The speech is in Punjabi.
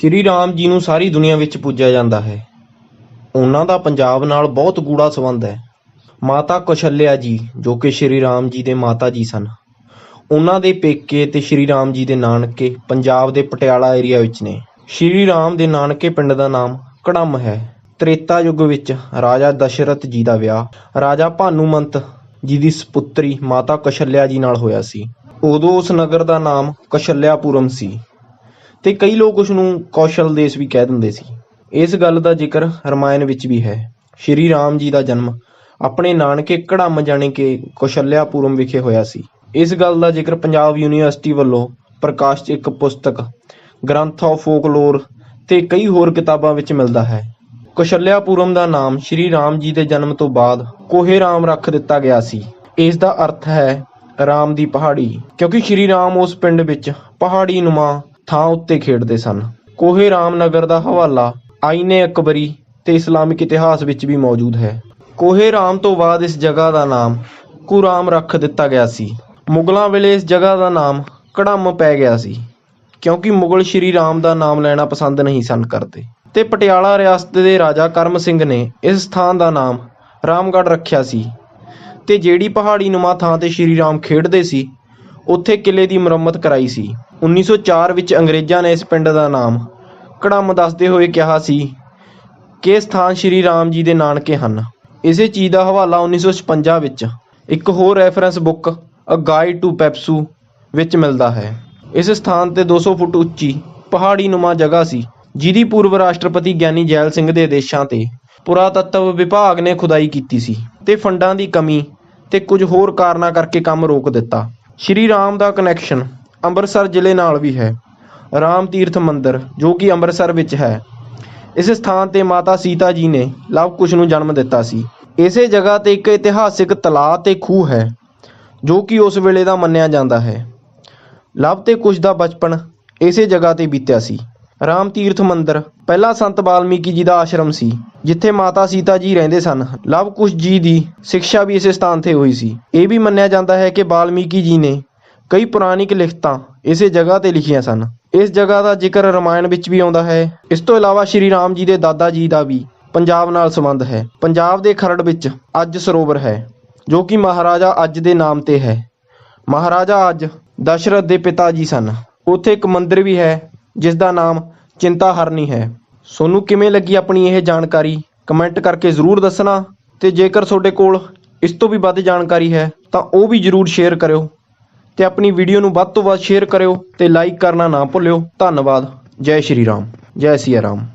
ਸ਼੍ਰੀ ਰਾਮ ਜੀ ਨੂੰ ਸਾਰੀ ਦੁਨੀਆ ਵਿੱਚ ਪੂਜਿਆ ਜਾਂਦਾ ਹੈ। ਉਹਨਾਂ ਦਾ ਪੰਜਾਬ ਨਾਲ ਬਹੁਤ ਗੂੜਾ ਸੰਬੰਧ ਹੈ। ਮਾਤਾ ਕੌਸ਼ਲਿਆ ਜੀ, ਜੋ ਕਿ ਸ਼੍ਰੀ ਰਾਮ ਜੀ ਦੇ ਮਾਤਾ ਜੀ ਸਨ। ਉਹਨਾਂ ਦੇ ਪੇਕੇ ਤੇ ਸ਼੍ਰੀ ਰਾਮ ਜੀ ਦੇ ਨਾਨਕੇ ਪੰਜਾਬ ਦੇ ਪਟਿਆਲਾ ਏਰੀਆ ਵਿੱਚ ਨੇ। ਸ਼੍ਰੀ ਰਾਮ ਦੇ ਨਾਨਕੇ ਪਿੰਡ ਦਾ ਨਾਮ ਕੜਮ ਹੈ। ਤ੍ਰੇਤਾ ਯੁੱਗ ਵਿੱਚ ਰਾਜਾ ਦਸ਼ਰਥ ਜੀ ਦਾ ਵਿਆਹ, ਰਾਜਾ ਭਾਨੂਮੰਤ ਜੀ ਦੀ ਸੁਪੁੱਤਰੀ ਮਾਤਾ ਕੌਸ਼ਲਿਆ ਜੀ ਨਾਲ ਹੋਇਆ ਸੀ। ਉਦੋਂ ਉਸ ਨਗਰ ਦਾ ਨਾਮ ਕੌਸ਼ਲਿਆਪੁਰਮ ਸੀ। ਤੇ ਕਈ ਲੋਕ ਉਸ ਨੂੰ ਕੌਸ਼ਲ ਦੇਸ਼ ਵੀ ਕਹਿ ਦਿੰਦੇ ਸੀ। ਇਸ ਗੱਲ ਦਾ ਜ਼ਿਕਰ ਰਮਾਇਣ ਵਿੱਚ ਵੀ ਹੈ। ਸ਼੍ਰੀ ਰਾਮ ਜੀ ਦਾ ਜਨਮ ਆਪਣੇ ਨਾਨਕੇ ਕੜੰਮ ਜਾਣੇ ਕਿ ਕੌਸ਼ਲਿਆਪੁਰਮ ਵਿਖੇ ਹੋਇਆ ਸੀ। ਇਸ ਗੱਲ ਦਾ ਜ਼ਿਕਰ ਪੰਜਾਬ ਯੂਨੀਵਰਸਿਟੀ ਵੱਲੋਂ ਪ੍ਰਕਾਸ਼ਿਤ ਇੱਕ ਪੁਸਤਕ, ਗ੍ਰੰਥ ਆਫ ਫੋਕਲੋਰ ਤੇ ਕਈ ਹੋਰ ਕਿਤਾਬਾਂ ਵਿੱਚ ਮਿਲਦਾ ਹੈ। ਕੌਸ਼ਲਿਆਪੁਰਮ ਦਾ ਨਾਮ ਸ਼੍ਰੀ ਰਾਮ ਜੀ ਦੇ ਜਨਮ ਤੋਂ ਬਾਅਦ ਕੋਹੇ ਰਾਮ ਰੱਖ ਦਿੱਤਾ ਗਿਆ ਸੀ। ਇਸ ਦਾ ਅਰਥ ਹੈ ਰਾਮ ਦੀ ਪਹਾੜੀ, ਕਿਉਂਕਿ ਸ਼੍ਰੀ ਰਾਮ ਉਸ ਪਿੰਡ ਵਿੱਚ ਪਹਾੜੀ ਨੁਮਾ ਥਾਂ ਉੱਤੇ ਖੇਡਦੇ ਸਨ। ਕੋਹੇ ਰਾਮਨਗਰ ਦਾ ਹਵਾਲਾ ਆਈਨੇ ਅਕਬਰੀ ਤੇ ਇਸਲਾਮਿਕ ਇਤਿਹਾਸ ਵਿੱਚ ਵੀ ਮੌਜੂਦ ਹੈ। ਕੋਹੇ ਰਾਮ ਤੋਂ ਬਾਅਦ ਇਸ ਜਗ੍ਹਾ ਦਾ ਨਾਮ ਕੁਰਾਮ ਰੱਖ ਦਿੱਤਾ ਗਿਆ ਸੀ। ਮੁਗਲਾਂ ਵੇਲੇ ਇਸ ਜਗ੍ਹਾ ਦਾ ਨਾਮ ਕੜਮ ਪੈ ਗਿਆ ਸੀ, ਕਿਉਂਕਿ ਮੁਗਲ ਸ਼੍ਰੀ ਰਾਮ ਦਾ ਨਾਮ ਲੈਣਾ ਪਸੰਦ ਨਹੀਂ ਸਨ ਕਰਦੇ। ਤੇ ਪਟਿਆਲਾ ਰਿਆਸਤ ਦੇ ਰਾਜਾ ਕਰਮ ਸਿੰਘ ਨੇ ਇਸ ਸਥਾਨ ਦਾ ਨਾਮ ਰਾਮਗੜ੍ਹ ਰੱਖਿਆ ਸੀ। ਤੇ ਜਿਹੜੀ ਪਹਾੜੀ ਨੁਮਾ ਥਾਂ ਤੇ ਸ਼੍ਰੀ ਰਾਮ ਖੇਡਦੇ ਸੀ, ਉੱਥੇ ਕਿਲੇ ਦੀ ਮੁਰੰਮਤ ਕਰਾਈ ਸੀ। 1904 ਵਿੱਚ ਅੰਗਰੇਜ਼ਾਂ ਨੇ ਇਸ ਪਿੰਡ ਦਾ ਨਾਮ ਘੜਮ ਦੱਸਦੇ ਹੋਏ ਕਿਹਾ ਸੀ ਕਿ ਸਥਾਨ ਸ਼੍ਰੀ ਰਾਮ ਜੀ ਦੇ ਨਾਨਕੇ ਹਨ। ਇਸੇ ਚੀਜ਼ ਦਾ ਹਵਾਲਾ 1956 ਵਿੱਚ ਇੱਕ ਹੋਰ reference book a guide to PEPSU ਵਿੱਚ ਮਿਲਦਾ ਹੈ। ਇਸ ਸਥਾਨ ਤੇ 200 ਫੁੱਟ ਉੱਚੀ ਪਹਾੜੀ ਨੁਮਾ ਜਗ੍ਹਾ ਸੀ, ਜਿਹਦੀ ਪੂਰਵ ਰਾਸ਼ਟਰਪਤੀ ਗਿਆਨੀ ਜੈਲ ਸਿੰਘ ਦੇ ਆਦੇਸ਼ਾਂ ਤੇ ਪੁਰਾਤੱਤਵ ਵਿਭਾਗ ਨੇ ਖੁਦਾਈ ਕੀਤੀ ਸੀ ਤੇ ਫੰਡਾਂ ਦੀ ਕਮੀ ਤੇ ਕੁਝ ਹੋਰ ਕਾਰਨਾਂ ਕਰਕੇ ਕੰਮ ਰੋਕ ਦਿੱਤਾ। ਸ਼੍ਰੀ ਰਾਮ ਦਾ ਕਨੈਕਸ਼ਨ ਅੰਮ੍ਰਿਤਸਰ ਜ਼ਿਲ੍ਹੇ ਨਾਲ ਵੀ ਹੈ। ਰਾਮ ਤੀਰਥ ਮੰਦਿਰ, ਜੋ ਕਿ ਅੰਮ੍ਰਿਤਸਰ ਵਿੱਚ ਹੈ। ਇਸ ਸਥਾਨ ਤੇ ਮਾਤਾ ਸੀਤਾ ਜੀ ਨੇ ਲਵ ਕੁਸ਼ ਨੂੰ ਜਨਮ ਦਿੱਤਾ ਸੀ। ਇਸੇ ਜਗ੍ਹਾ ਤੇ ਇੱਕ ਇਤਿਹਾਸਿਕ ਤਲਾਅ ਤੇ ਖੂਹ ਹੈ, ਜੋ ਕਿ ਉਸ ਵੇਲੇ ਦਾ ਮੰਨਿਆ ਜਾਂਦਾ ਹੈ। ਲਵ ਤੇ ਕੁਸ਼ ਦਾ ਬਚਪਨ ਇਸੇ ਜਗ੍ਹਾ ਤੇ ਬੀਤਿਆ ਸੀ। ਰਾਮ ਤੀਰਥ ਮੰਦਿਰ ਪਹਿਲਾ ਸੰਤ ਬਾਲਮੀਕੀ ਜੀ ਦਾ ਆਸ਼ਰਮ ਸੀ, ਜਿੱਥੇ ਮਾਤਾ ਸੀਤਾ ਜੀ ਰਹਿੰਦੇ ਸਨ। ਲਵ ਕੁਸ਼ ਜੀ ਦੀ ਸਿੱਖਿਆ ਵੀ ਇਸੇ ਸਥਾਨ ਤੇ ਹੋਈ ਸੀ। ਇਹ ਵੀ ਮੰਨਿਆ ਜਾਂਦਾ ਹੈ ਕਿ ਬਾਲਮੀਕੀ ਜੀ ਨੇ ਕਈ ਪੁਰਾਣਿਕ ਲਿਖਤਾਂ ਇਸੇ ਜਗ੍ਹਾ ਤੇ ਲਿਖੀਆਂ ਸਨ। ਇਸ ਜਗ੍ਹਾ ਦਾ ਜ਼ਿਕਰ ਰਾਮਾਇਣ ਵਿੱਚ ਵੀ ਆਉਂਦਾ ਹੈ। ਇਸ ਤੋਂ ਇਲਾਵਾ ਸ਼੍ਰੀ ਰਾਮ ਜੀ ਦੇ ਦਾਦਾ ਜੀ ਦਾ ਵੀ ਪੰਜਾਬ ਨਾਲ ਸੰਬੰਧ ਹੈ। ਪੰਜਾਬ ਦੇ ਖਰੜ ਵਿੱਚ ਅੱਜ ਸਰੋਵਰ ਹੈ, ਜੋ ਕਿ ਮਹਾਰਾਜਾ ਅੱਜ ਦੇ ਨਾਮ ਤੇ ਹੈ। ਮਹਾਰਾਜਾ ਅੱਜ ਦਸ਼ਰਥ ਦੇ ਪਿਤਾ ਜੀ ਸਨ। ਉੱਥੇ ਇੱਕ ਮੰਦਿਰ ਵੀ ਹੈ, ਜਿਸ ਦਾ ਨਾਮ ਚਿੰਤਾ ਹਰਨੀ ਹੈ। ਸੋਨੂੰ ਕਿਵੇਂ ਲੱਗੀ ਆਪਣੀ ਇਹ ਜਾਣਕਾਰੀ? ਕਮੈਂਟ ਕਰਕੇ ਜ਼ਰੂਰ ਦੱਸਣਾ। ਤੇ ਜੇਕਰ ਤੁਹਾਡੇ ਕੋਲ ਇਸ ਤੋਂ ਵੀ ਵੱਧ ਜਾਣਕਾਰੀ ਹੈ, ਤਾਂ ਉਹ ਵੀ ਜ਼ਰੂਰ ਸ਼ੇਅਰ ਕਰਿਓ। ਤੇ ਆਪਣੀ ਵੀਡੀਓ ਨੂੰ ਵੱਧ ਤੋਂ ਵੱਧ ਸ਼ੇਅਰ ਕਰਿਓ ਤੇ ਲਾਈਕ ਕਰਨਾ ਨਾ ਭੁੱਲਿਓ। ਧੰਨਵਾਦ। ਜੈ ਸ਼੍ਰੀ ਰਾਮ। ਜੈ ਸਿਆ ਰਾਮ।